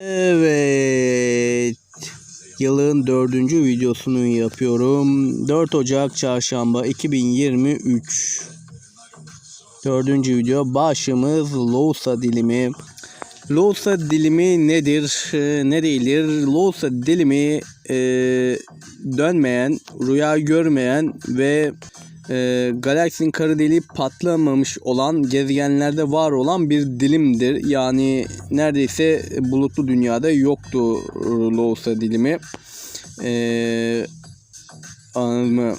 Evet. Yılın dördüncü videosunu yapıyorum. 4 Ocak Çarşamba 2023. Dördüncü video. Başımız Lousa dilimi. Lousa dilimi nedir? e, ne değildir? Lousa dilimi e, dönmeyen, rüya görmeyen ve e, galaksinin kara deliği patlamamış olan gezegenlerde var olan bir dilimdir. Yani neredeyse bulutlu dünyada yoktu Lousa dilimi. E, anladın mı?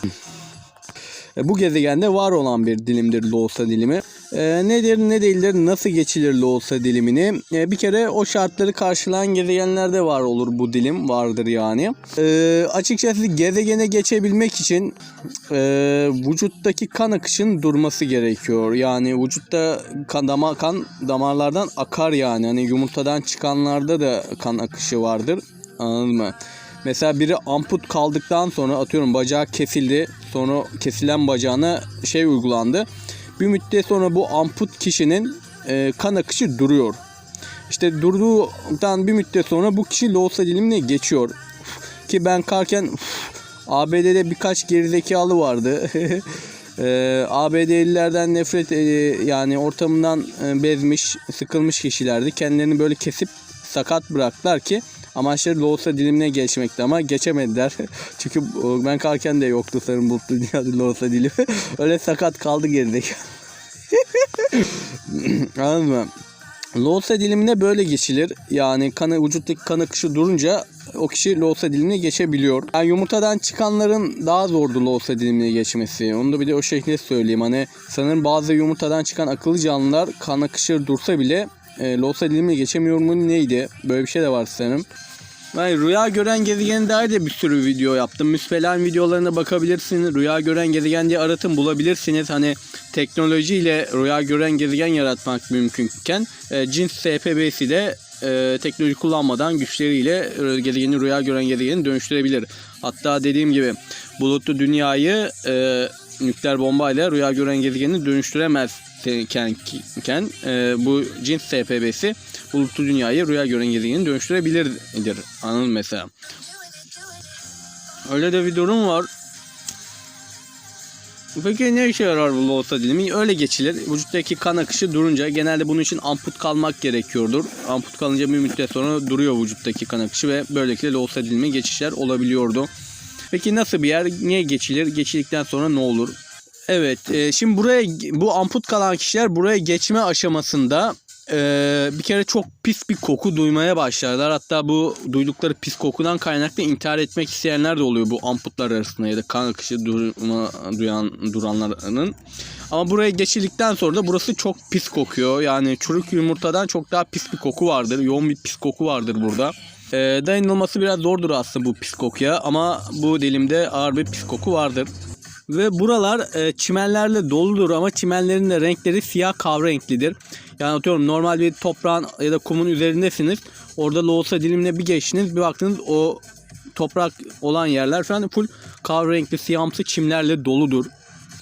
E, Bu gezegende var olan bir dilimdir Lousa dilimi. E, nedir ne değildir nasıl geçilir Lousa dilimini? E, bir kere o şartları karşılayan gezegenlerde var olur bu dilim vardır yani. E, açıkçası gezegene geçebilmek için e, vücuttaki kan akışın durması gerekiyor. Yani vücutta kan, dama, kan damarlardan akar yani. Hani yumurtadan çıkanlarda da kan akışı vardır. Anladın mı? Mesela biri amput kaldıktan sonra atıyorum bacağı kesildi. Sonra kesilen bacağına şey uygulandı. Bir müddet sonra bu amput kişinin e, kan akışı duruyor. İşte durduğundan bir müddet sonra bu kişi Lousa dilimine geçiyor. Ki ben karken ABD'de birkaç gerizekalı vardı. e, ABD'lilerden nefret e, yani ortamından e, bezmiş, sıkılmış kişilerdi. Kendilerini böyle kesip sakat bıraktılar ki amaçları Lousa dilimine geçmekti ama geçemediler. Çünkü e, ben kalken de yoktu sanırım bulutlu dünyada Lousa dilimi. Öyle sakat kaldı gerideki. Anladın mı? Lousa dilimine böyle geçilir. Yani kanı vücuttaki kan akışı durunca o kişi Lousa dilimine geçebiliyor. Yani yumurtadan çıkanların daha zordu Lousa dilimine geçmesi. Onu da bir de o şekilde söyleyeyim. Hani sanırım bazı yumurtadan çıkan akıllı canlılar kan akışı dursa bile e, Lousa dilimine geçemiyor mu neydi? Böyle bir şey de var sanırım. Ben rüya gören gezegene dair de bir sürü video yaptım. Müspelen videolarına bakabilirsiniz. Rüya gören gezegen diye aratın bulabilirsiniz. Hani teknolojiyle rüya gören gezegen yaratmak mümkünken e, cins SPB'si de e, teknoloji kullanmadan güçleriyle gezegeni rüya gören gezegeni dönüştürebilir. Hatta dediğim gibi bulutlu dünyayı e, nükleer bombayla rüya gören gezegeni dönüştüremez iken, iken, e, bu cins SPB'si bulutlu dünyayı rüya gören gezegeni dönüştürebilirdir. Mı mesela. Öyle de bir durum var. Peki ne işe yarar bu Lousa dilimi? Öyle geçilir. Vücuttaki kan akışı durunca genelde bunun için amput kalmak gerekiyordur. Amput kalınca bir müddet sonra duruyor vücuttaki kan akışı ve böylelikle Lousa dilimi geçişler olabiliyordu. Peki nasıl bir yer? Niye geçilir? Geçildikten sonra ne olur? Evet, e, şimdi buraya bu amput kalan kişiler buraya geçme aşamasında e, bir kere çok pis bir koku duymaya başlarlar. Hatta bu duydukları pis kokudan kaynaklı intihar etmek isteyenler de oluyor bu amputlar arasında ya da kan akışı durma, duyan duranların. Ama buraya geçildikten sonra da burası çok pis kokuyor. Yani çürük yumurtadan çok daha pis bir koku vardır. Yoğun bir pis koku vardır burada. E, dayanılması biraz zordur aslında bu pis kokuya ama bu dilimde ağır bir pis koku vardır. Ve buralar e, çimenlerle doludur ama çimenlerin de renkleri siyah kahverenglidir. Yani atıyorum normal bir toprağın ya da kumun üzerindesiniz. Orada Lousa dilimine bir geçtiniz bir baktınız o toprak olan yerler falan full kahverengi siyahımsı çimlerle doludur.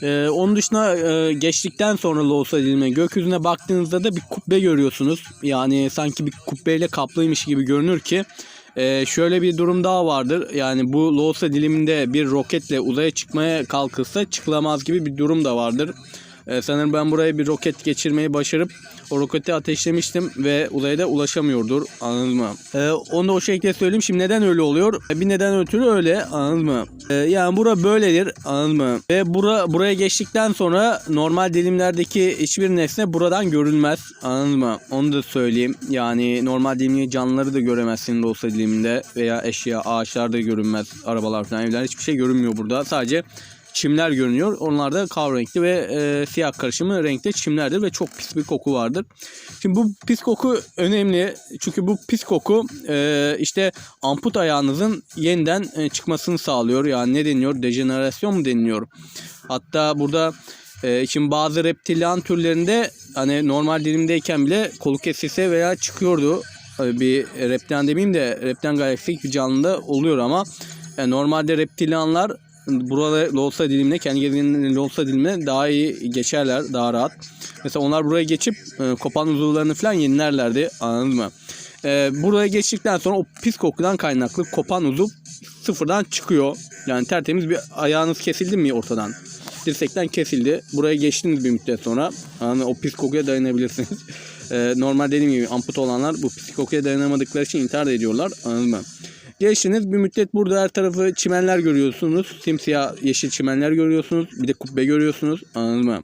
Ee, onun dışında e, geçtikten sonra Lousa dilimine gökyüzüne baktığınızda da bir kubbe görüyorsunuz. Yani sanki bir kubbeyle kaplıymış gibi görünür ki ee, şöyle bir durum daha vardır. Yani bu Lousa diliminde bir roketle uzaya çıkmaya kalkılsa çıkılamaz gibi bir durum da vardır. Ee, sanırım ben buraya bir roket geçirmeyi başarıp o roketi ateşlemiştim ve uzaya ulaşamıyordur. Anladın mı? Ee, onu da o şekilde söyleyeyim. Şimdi neden öyle oluyor? Ee, Bir neden ötürü öyle. Anladın mı? Ee, yani bura böyledir. Anladın mı? Ve bura, buraya geçtikten sonra normal dilimlerdeki hiçbir nesne buradan görülmez. Anladın mı? Onu da söyleyeyim. Yani normal dilimli canlıları da göremezsin olsa diliminde veya eşya, ağaçlar da görünmez. Arabalar falan evler hiçbir şey görünmüyor burada. Sadece çimler görünüyor. Onlar da kahverengi ve e, siyah karışımı renkte çimlerdir ve çok pis bir koku vardır. Şimdi bu pis koku önemli. Çünkü bu pis koku e, işte amput ayağınızın yeniden e, çıkmasını sağlıyor. Yani ne deniyor? Dejenerasyon mu deniliyor? Hatta burada e, şimdi bazı reptilyan türlerinde hani normal dilimdeyken bile kolu kesilse veya çıkıyordu. E, Bir reptilyan demeyeyim de reptilyan galaksik bir canlıda oluyor ama yani normalde reptilyanlar burada Lolsa dilimine kendi gezegeninin Lolsa dilimine daha iyi geçerler daha rahat. Mesela onlar buraya geçip e, kopan uzuvlarını falan yenilerlerdi anladın mı? Ee, buraya geçtikten sonra o pis kokudan kaynaklı kopan uzuv sıfırdan çıkıyor. Yani tertemiz bir ayağınız kesildi mi ortadan? Dirsekten kesildi. Buraya geçtiniz bir müddet sonra. Yani o pis kokuya dayanabilirsiniz. Ee, normal dediğim gibi amput olanlar bu pis kokuya dayanamadıkları için intihar ediyorlar. Anladın mı? Geçtiniz bir müddet burada her tarafı çimenler görüyorsunuz. Simsiyah yeşil çimenler görüyorsunuz. Bir de kubbe görüyorsunuz. Anladın mı?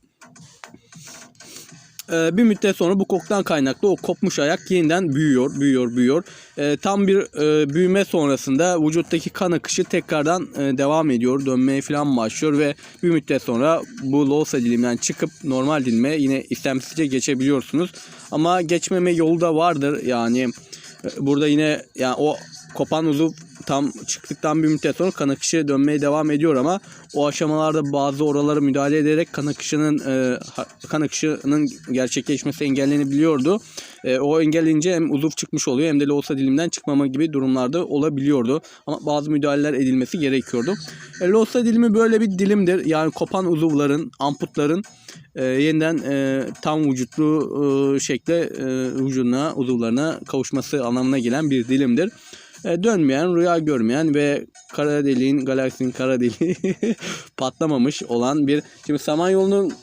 Ee, bir müddet sonra bu koktan kaynaklı o kopmuş ayak yeniden büyüyor, büyüyor, büyüyor. Ee, tam bir e, büyüme sonrasında vücuttaki kan akışı tekrardan e, devam ediyor, dönmeye falan başlıyor ve bir müddet sonra bu loğusa diliminden çıkıp normal dilime yine istemsizce geçebiliyorsunuz. Ama geçmeme yolu da vardır yani. e, Burada yine yani o kopan uzuv tam çıktıktan bir müddet sonra kan akışı dönmeye devam ediyor ama o aşamalarda bazı oralara müdahale ederek kan akışının e, kan akışının gerçekleşmesi engellenebiliyordu. E, o engellenince hem uzuv çıkmış oluyor hem de loğusa dilimden çıkmama gibi durumlarda olabiliyordu. Ama bazı müdahaleler edilmesi gerekiyordu. E, loğusa dilimi böyle bir dilimdir. Yani kopan uzuvların, amputların e, yeniden e, tam vücutlu e, şekle e, vücuduna, uzuvlarına kavuşması anlamına gelen bir dilimdir. E, dönmeyen, rüya görmeyen ve kara deliğin, galaksinin kara deliği patlamamış olan bir... Şimdi Samanyolu'nun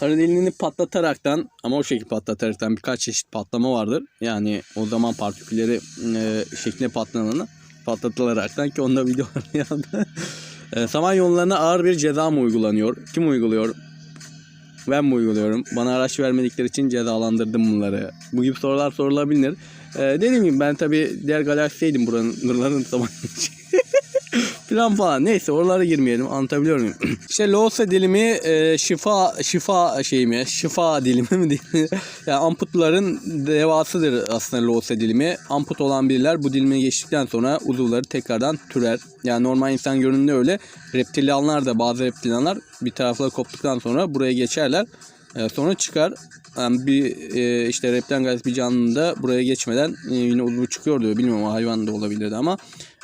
kara deliğini patlataraktan ama o şekilde patlataraktan birkaç çeşit patlama vardır. Yani o zaman partikülleri e, şeklinde patlananı patlatılaraktan ki onda video var yani. e, Samanyolularına ağır bir ceza mı uygulanıyor? Kim uyguluyor? Ben mi uyguluyorum? Bana araç vermedikleri için cezalandırdım bunları. Bu gibi sorular sorulabilir. Ee, dediğim gibi ben tabi diğer galaksiydim buranın nurların zaman falan falan. Neyse oralara girmeyelim. Anlatabiliyor muyum? işte Loğusa dilimi e, şifa şifa şey mi? Şifa dilimi mi diyeyim? yani amputların devasıdır aslında Loğusa dilimi. Amput olan biriler bu dilime geçtikten sonra uzuvları tekrardan türer. Yani normal insan görünümde öyle. Reptilyanlar da bazı reptilyanlar bir tarafları koptuktan sonra buraya geçerler. E, sonra çıkar. Yani bir e, işte reptilen gayet bir canlının da buraya geçmeden e, yine uzvu çıkıyor diyor. Bilmiyorum o hayvan da olabilirdi ama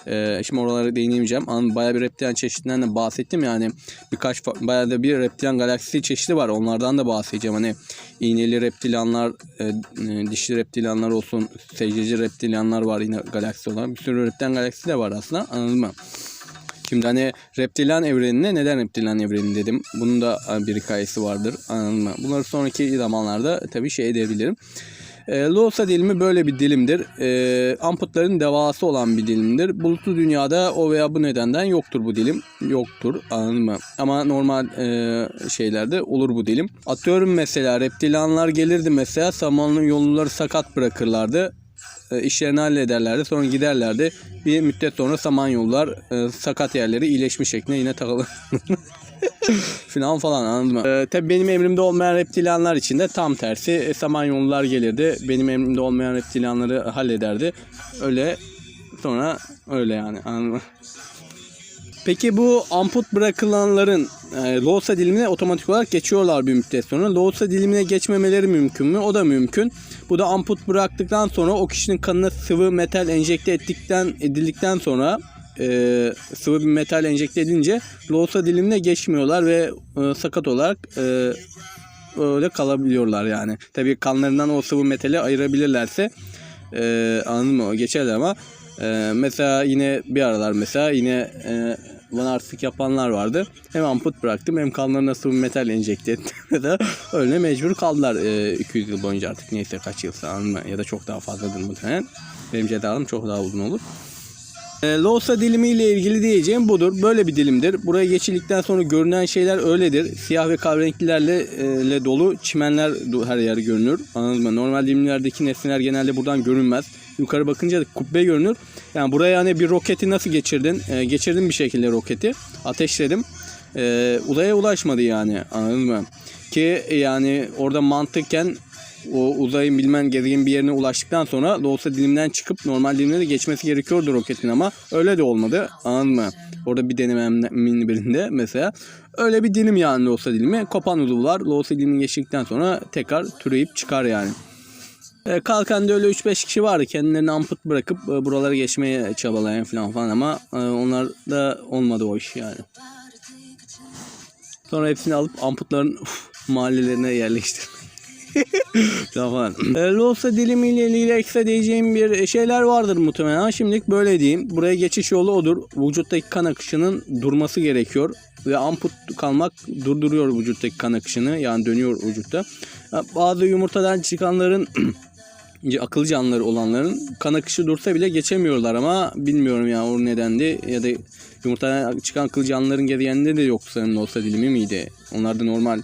e, şimdi oralara değinemeyeceğim. Ama bayağı bir reptilen çeşidinden de bahsettim yani. Birkaç bayağı da bir reptilen galaksi çeşidi var. Onlardan da bahsedeceğim. Hani iğneli reptilyanlar, e, e, dişli reptilyanlar olsun, secdeci reptilyanlar var yine galaksi olarak. Bir sürü reptilen galaksi de var aslında. Anladın mı? Şimdi hani reptilyan evrenine neden reptilyan evreni dedim. Bunun da e, bir hikayesi vardır. Anladın mı? Bunları sonraki zamanlarda tabii şey edebilirim. E, Loğusa dilimi böyle bir dilimdir. E, amputların devası olan bir dilimdir. Bulutlu dünyada o veya bu nedenden yoktur bu dilim. Yoktur anladın mı? Ama normal e, şeylerde olur bu dilim. Atıyorum mesela reptilyanlar gelirdi mesela samanlı yolluları sakat bırakırlardı işlerini hallederlerdi. Sonra giderlerdi. Bir müddet sonra samanyolular e, sakat yerleri iyileşmiş şeklinde yine takılır. falan falan anladın mı? E, tabii benim emrimde olmayan reptilyanlar için de tam tersi e, samanyolular gelirdi. Benim emrimde olmayan reptilyanları hallederdi. Öyle sonra öyle yani anladın mı? Peki bu amput bırakılanların e, Loğusa dilimine otomatik olarak geçiyorlar bir müddet sonra. Loğusa dilimine geçmemeleri mümkün mü? O da mümkün. Bu da amput bıraktıktan sonra o kişinin kanına sıvı metal enjekte ettikten edildikten sonra e, sıvı bir metal enjekte edince Loğusa dilimine geçmiyorlar ve e, sakat olarak e, öyle kalabiliyorlar yani. Tabii kanlarından o sıvı metali ayırabilirlerse e, anladın mı? Geçerler ama e, mesela yine bir aralar mesela yine e, bana artık yapanlar vardı. Hem amput bıraktım hem kanlarına sıvı metal enjekte ettim. ya da öyle mecbur kaldılar e, 200 yıl boyunca artık neyse kaç yılsa? Ya da çok daha fazladır muhtemelen. Benim cezalım çok daha uzun olur. E, Loğusa dilimi ile ilgili diyeceğim budur. Böyle bir dilimdir. Buraya geçildikten sonra görünen şeyler öyledir. Siyah ve kahverengilerle e, dolu çimenler her yer görünür. Anladın mı? Normal dilimlerdeki nesneler genelde buradan görünmez. Yukarı bakınca kubbe görünür. Yani buraya hani bir roketi nasıl geçirdin? E, geçirdim bir şekilde roketi. Ateşledim. E, uzaya ulaşmadı yani. Anladın mı? Ki yani orada mantıken o uzayın bilmem gezegenin bir yerine ulaştıktan sonra Loğusa dilimden çıkıp normal dilimlere geçmesi gerekiyordu roketin ama öyle de olmadı. Anladın mı? Orada bir denememin birinde mesela öyle bir dilim yani Loğusa dilimi. Kopan uzuvlar Loğusa dilimini geçtikten sonra tekrar türeyip çıkar yani. E, Kalkan'da öyle 3-5 kişi vardı kendilerini amput bırakıp e, buralara geçmeye çabalayan falan falan ama e, onlar da olmadı o iş yani. Sonra hepsini alıp amputların uf, mahallelerine yerleştirmek. tamam. E, Losa dilimiyle ilgili ekstra diyeceğim bir şeyler vardır muhtemelen. Şimdilik böyle diyeyim. Buraya geçiş yolu odur. Vücuttaki kan akışının durması gerekiyor. Ve amput kalmak durduruyor vücuttaki kan akışını. Yani dönüyor vücutta. Bazı yumurtadan çıkanların akıllı canlıları olanların kan akışı dursa bile geçemiyorlar ama bilmiyorum ya o nedendi ya da yumurtadan çıkan akıllı canlıların gezegeninde de yok sanırım olsa dilimi miydi? Onlar da normal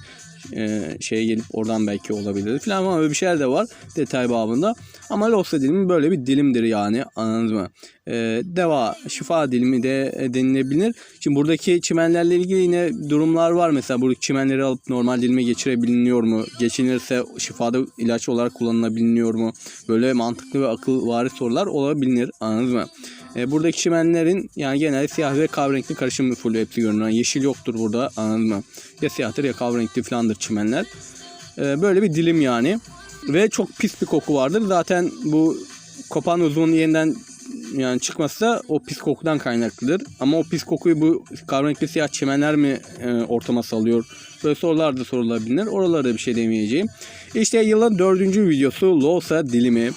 e, şeye gelip oradan belki olabilir falan ama öyle bir şeyler de var detay babında. Ama Losta dilimi böyle bir dilimdir yani anladınız mı? E, deva, şifa dilimi de e, denilebilir. Şimdi buradaki çimenlerle ilgili yine durumlar var. Mesela buradaki çimenleri alıp normal dilime geçirebiliniyor mu? Geçinirse şifada ilaç olarak kullanılabiliyor mu? Böyle mantıklı ve akıl vari sorular olabilir anladınız mı? E, buradaki çimenlerin yani genelde siyah ve kahverengi karışımı full hepsi görünüyor. Yeşil yoktur burada anladın mı? Ya siyahtır ya kahverengi falandır çimenler. E, böyle bir dilim yani. Ve çok pis bir koku vardır. Zaten bu kopan uzun yeniden yani çıkması da o pis kokudan kaynaklıdır. Ama o pis kokuyu bu kahverengi siyah çimenler mi e, ortama salıyor? Böyle sorular da sorulabilir. Oralara da bir şey demeyeceğim. İşte yılın dördüncü videosu Losa dilimi.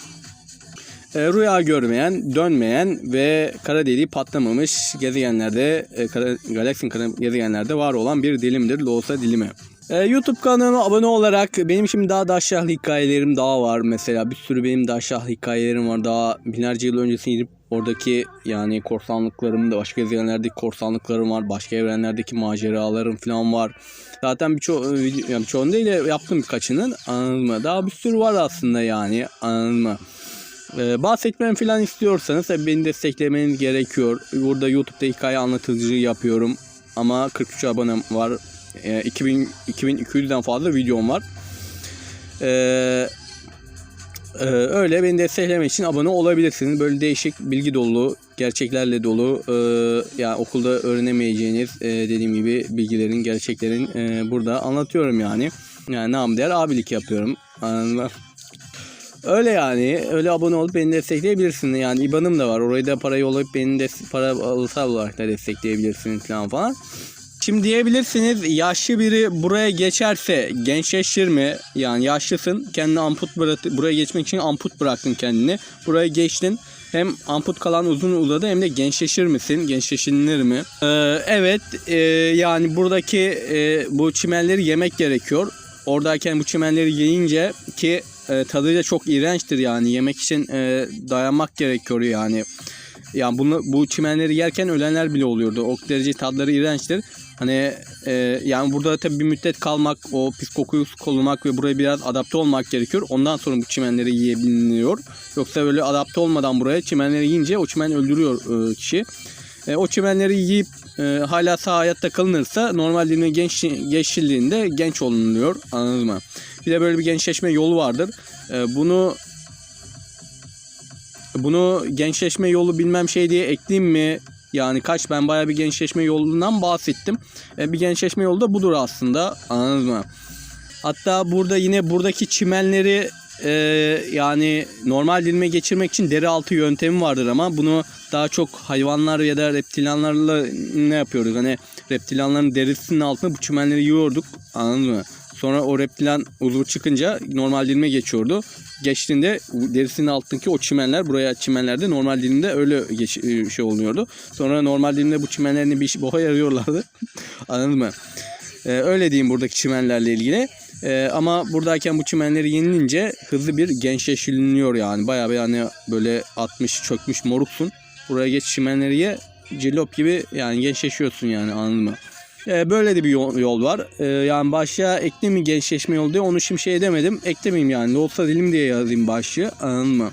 E, rüya görmeyen, dönmeyen ve kara deliği patlamamış gezegenlerde, e, kara, galaksin kara gezegenlerde var olan bir dilimdir Losa dilimi. E, YouTube kanalıma abone olarak benim şimdi daha daşşahlı hikayelerim daha var. Mesela bir sürü benim daşşahlı hikayelerim var. Daha binlerce yıl öncesine gidip oradaki yani korsanlıklarım da başka gezegenlerdeki korsanlıklarım var başka evrenlerdeki maceralarım falan var. Zaten birçok yani birçoğunu değil de yaptım birkaçının. Anladın daha bir sürü var aslında yani anladın mı ee, bahsetmem falan istiyorsanız tabii beni desteklemeniz gerekiyor. Burada YouTube'da hikaye anlatıcı yapıyorum. Ama 43 abonem var. Ee, 2000 2200'den fazla videom var. Ee, e, öyle beni desteklemek için abone olabilirsiniz. Böyle değişik bilgi dolu, gerçeklerle dolu, e, yani okulda öğrenemeyeceğiniz e, dediğim gibi bilgilerin, gerçeklerin e, burada anlatıyorum yani. Yani nam der abilik yapıyorum. Mı? Öyle yani. Öyle abone olup beni destekleyebilirsin. Yani IBAN'ım da var. Orayı da para yollayıp beni de para alısal olarak da destekleyebilirsin falan falan. Şimdi diyebilirsiniz yaşlı biri buraya geçerse gençleşir mi? Yani yaşlısın kendini amput bıraktı. Buraya geçmek için amput bıraktın kendini. Buraya geçtin. Hem amput kalan uzun uzadı hem de gençleşir misin? Gençleşilir mi? Ee, evet e, yani buradaki e, bu çimenleri yemek gerekiyor. Oradayken bu çimenleri yiyince ki e, tadı da çok iğrençtir yani yemek için e, dayanmak gerekiyor yani. Yani bunu bu çimenleri yerken ölenler bile oluyordu. O derece tadları iğrençtir. Hani e, yani burada tabii bir müddet kalmak, o pis kokuyu korumak ve buraya biraz adapte olmak gerekiyor. Ondan sonra bu çimenleri yiyebiliyor. Yoksa böyle adapte olmadan buraya çimenleri yiyince o çimen öldürüyor e, kişi. E, o çimenleri yiyip e, hala sağ hayatta kalınırsa normal dilime genç geçildiğinde genç olunuyor. Anladınız mı? Bir de böyle bir gençleşme yolu vardır. E, bunu bunu gençleşme yolu bilmem şey diye ekleyeyim mi? Yani kaç ben baya bir gençleşme yolundan bahsettim. E, bir gençleşme yolu da budur aslında. Anladınız mı? Hatta burada yine buradaki çimenleri e, yani normal dilime geçirmek için deri altı yöntemi vardır ama bunu daha çok hayvanlar ya da reptilyanlarla ne yapıyoruz? Hani reptilyanların derisinin altına bu çimenleri yiyorduk. Anladın mı? Sonra o reptilen uzvu çıkınca normal dilime geçiyordu. Geçtiğinde derisinin altındaki o çimenler buraya çimenlerde normal dilimde öyle geç, şey oluyordu. Sonra normal dilimde bu çimenlerini bir boğa yarıyorlardı. Anladın mı? Ee, öyle diyeyim buradaki çimenlerle ilgili. Ee, ama buradayken bu çimenleri yenilince hızlı bir gençleşiliyor yani. Bayağı bir hani böyle 60 çökmüş moruksun. Buraya geç çimenleri ye cillop gibi yani gençleşiyorsun yani anladın mı? Ee, böyle de bir yol, yol var. Ee, yani başlığa ekleyeyim mi gençleşme yolu diye onu şimdi şey edemedim. Eklemeyeyim yani. Olsa dilim diye yazayım başlığı anladın mı?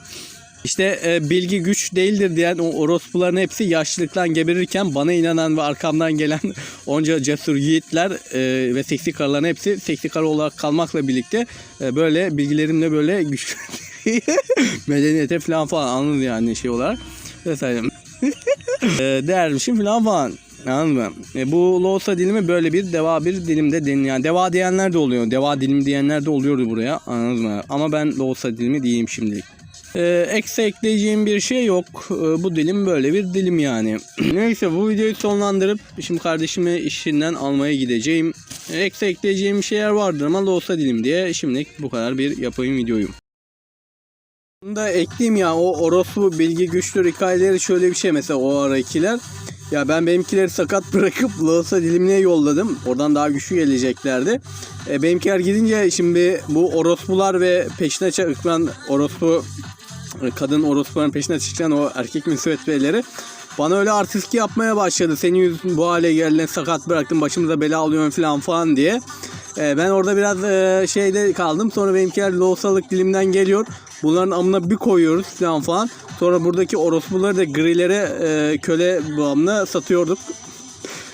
İşte e, bilgi güç değildir diyen o orospuların hepsi yaşlılıktan geberirken bana inanan ve arkamdan gelen onca cesur yiğitler e, ve seksi karıların hepsi seksi karı olarak kalmakla birlikte e, böyle bilgilerimle böyle güç medeniyete falan falan anladın yani şey olarak. Vesaire. e, değermişim falan falan. Anladın mı? E, bu Losa dilimi böyle bir deva bir dilimde deniliyor. Yani deva diyenler de oluyor. Deva dilimi diyenler de oluyordu buraya. Anladın mı? Ama ben Losa dilimi diyeyim şimdilik. Ee, eksi ekleyeceğim bir şey yok. Ee, bu dilim böyle bir dilim yani. Neyse bu videoyu sonlandırıp şimdi kardeşimi işinden almaya gideceğim. Ekstra ekleyeceğim şeyler vardır ama Loğusa dilim diye şimdilik bu kadar bir yapayım videoyu. Bunu da ekleyeyim ya o orospu bilgi güçlü hikayeleri şöyle bir şey mesela o arakiler. Ya ben benimkileri sakat bırakıp Loğusa dilimine yolladım. Oradan daha güçlü geleceklerdi. E, benimkiler gidince şimdi bu orospular ve peşine çıkan orospu kadın orospuların peşine çıkan o erkek müsveddeleri bana öyle artistki yapmaya başladı. Senin yüzün bu hale geldin sakat bıraktın başımıza bela alıyorsun falan falan diye. E, ben orada biraz e, şeyde kaldım. Sonra benimkiler loğusalık dilimden geliyor. Bunların amına bir koyuyoruz falan falan. Sonra buradaki orospuları da grilere e, köle bağımlı satıyorduk.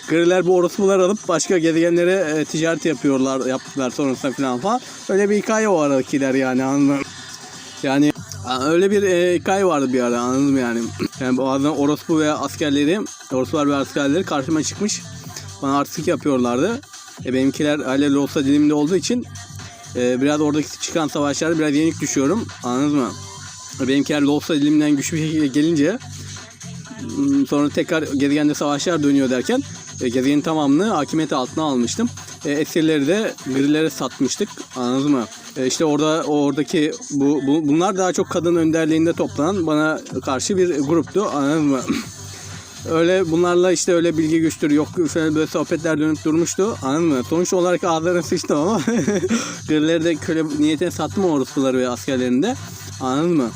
Griler bu orospular alıp başka gezegenlere e, ticaret yapıyorlar, yaptılar sonrasında falan falan. Öyle bir hikaye o aradakiler yani anladın Yani a- öyle bir e, hikaye vardı bir ara anladın mı yani. Yani bazen orospu veya askerleri, orospular ve askerleri karşıma çıkmış. Bana artistik yapıyorlardı. E, benimkiler hala olsa dilimde olduğu için e, biraz oradaki çıkan savaşlarda biraz yenik düşüyorum. Anladınız mı? E, Benimkiler olsa dilimden güçlü bir şekilde gelince Hmm, sonra tekrar gezegende savaşlar dönüyor derken e, gezegenin tamamını hakimiyeti altına almıştım. E, esirleri de grilere satmıştık. Anladınız mı? E, işte orada oradaki bu, bu bunlar daha çok kadın önderliğinde toplanan bana karşı bir gruptu. Anladınız mı? öyle bunlarla işte öyle bilgi güçtür yok şöyle böyle sohbetler dönüp durmuştu. Anladın mı? Sonuç olarak ağzlarına sıçtım ama grilleri de köle niyetine sattım orospuları ve askerlerinde. Anladın mı?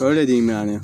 Öyle diyeyim yani.